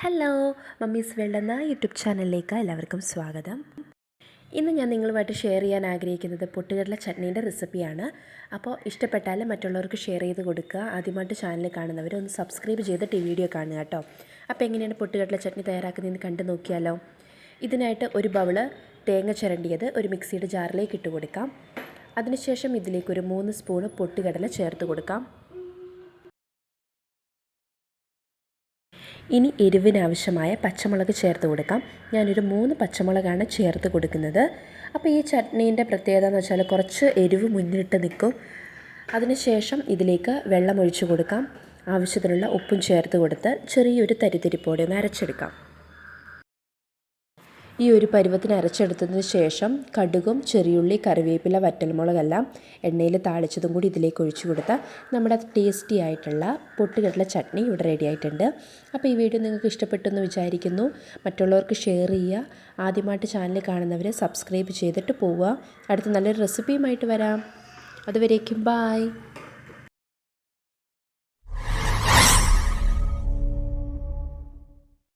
Hello mummies world YouTube ചാനലിലേക്ക് എല്ലാവർക്കും സ്വാഗതം. ഇന്ന് ഞാൻ നിങ്ങളുമായിട്ട് ഷെയർ ചെയ്യാൻ ആഗ്രഹിക്കുന്നത് പൊട്ടുകടല ചട്നീന്റെ റെസിപ്പിയാണ്. അപ്പോൾ ഇഷ്ടപ്പെട്ടാൽ മറ്റുള്ളവർക്ക് ഷെയർ ചെയ്ത് കൊടുക്കുക. ആദ്യമായിട്ട് ചാനൽ കാണുന്നവർ ഒന്ന് സബ്സ്ക്രൈബ് ചെയ്തിട്ട് ഈ വീഡിയോ കാണുക കേട്ടോ. അപ്പോൾ എങ്ങനെയാണ് പൊട്ടുകടല ചട്നി തയ്യാറാക്കുന്നതെന്ന് കണ്ടു നോക്കിയാലോ. ഇതിനായിട്ട് ഒരു ബൗൾ തേങ്ങ ചിരണ്ടിയത് ഒരു മിക്സിയുടെ ജാറിലേക്ക് ഇട്ട് കൊടുക്കാം. അതിനുശേഷം ഇതിലേക്ക് ഒരു മൂന്ന് സ്പൂണ് പൊട്ടുകടല ചേർത്ത് കൊടുക്കാം. ഇനി എരിവിനാവശ്യമായ പച്ചമുളക് ചേർത്ത് കൊടുക്കാം. ഞാനൊരു മൂന്ന് പച്ചമുളകാണ് ചേർത്ത് കൊടുക്കുന്നത്. അപ്പോൾ ഈ ചട്നീന്റെ പ്രത്യേകത എന്ന് വെച്ചാൽ കുറച്ച് എരിവ് മുന്നിട്ട് നിൽക്കും. അതിനുശേഷം ഇതിലേക്ക് വെള്ളം ഒഴിച്ചു കൊടുക്കാം. ആവശ്യത്തിനുള്ള ഉപ്പും ചേർത്ത് കൊടുത്ത് ചെറിയൊരു തരിത്തിരിപ്പോടെ ഒന്ന് അരച്ചെടുക്കാം. ഈ ഒരു പരുവത്തിന് അരച്ചെടുത്തതിന് ശേഷം കടുകും ചെറിയുള്ളി കറിവേപ്പില വറ്റൽമുളകെല്ലാം എണ്ണയിൽ താളിച്ചതും കൂടി ഇതിലേക്ക് ഒഴിച്ചു കൊടുത്താൽ നമ്മുടെ ടേസ്റ്റി ആയിട്ടുള്ള പൊട്ടുകടല ചട്നി ഇവിടെ റെഡി ആയിട്ടുണ്ട്. അപ്പോൾ ഈ വീഡിയോ നിങ്ങൾക്ക് ഇഷ്ടപ്പെട്ടെന്ന് വിചാരിക്കുന്നു. മറ്റുള്ളവർക്ക് ഷെയർ ചെയ്യുക. ആദ്യമായിട്ട് ചാനൽ കാണുന്നവർ സബ്സ്ക്രൈബ് ചെയ്തിട്ട് പോവുക. അടുത്ത നല്ലൊരു റെസിപ്പിയുമായിട്ട് വരാം. അതുവരേക്കും ബായ്